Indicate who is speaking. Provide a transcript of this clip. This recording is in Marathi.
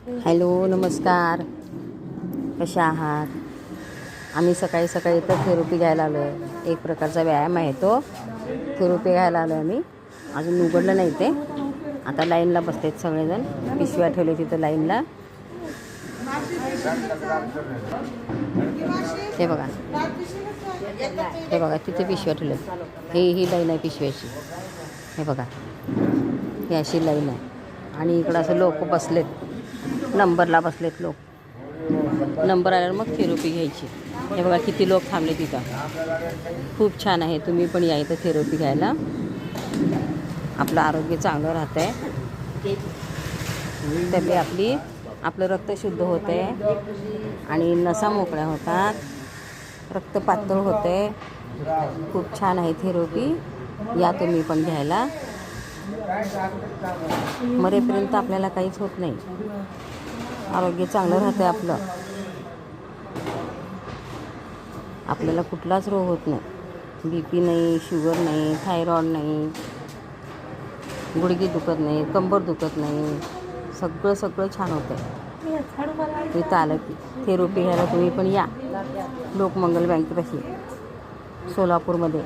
Speaker 1: हॅलो नमस्कार. कशा आहात? आम्ही सकाळी सकाळी तर थेरोपी घ्यायला आलो आहे एक प्रकारचा व्यायाम आहे तो. थेरोपी घ्यायला आलो आहे आम्ही. अजून उघडलं नाही ते. आता लाईनला बसतात सगळेजण. पिशव्या ठेवले तिथं लाईनला. हे बघा. हे बघा तिथे पिशव्या ठेवल्यात. ही ही लाईन आहे पिशव्याची. हे बघा. ही अशी लाईन आहे. आणि इकडं असं लोक बसलेत. नंबरला बसलेत लोक. नंबर आल्यावर मग थेरपी घ्यायची. हे बघा किती लोक थांबले तिथं खूप छान आहे. तुम्ही पण या इथं थेरपी घ्यायला. आपलं आरोग्य चांगलं राहतं आहे तब्येत आपली आपलं रक्त शुद्ध होत आहे आणि नसा मोकळ्या होतात. रक्त पातळ होते खूप छान आहे थेरपी या तुम्ही पण घ्यायला. मरेपर्यंत आपल्याला काहीच होत नाही. आरोग्य चांगलं राहतं आपलं. आपल्याला कुठलाच रोग होत नाही. बी पी नाही शुगर नाही थायरॉईड नाही गुडघे दुखत नाही कंबर दुखत नाही. सगळं सगळं छान होतं आहे इथं आलं की थेरपी घ्यायला तुम्ही पण या. लोकमंगल बँकेपाशी सोलापूरमध्ये.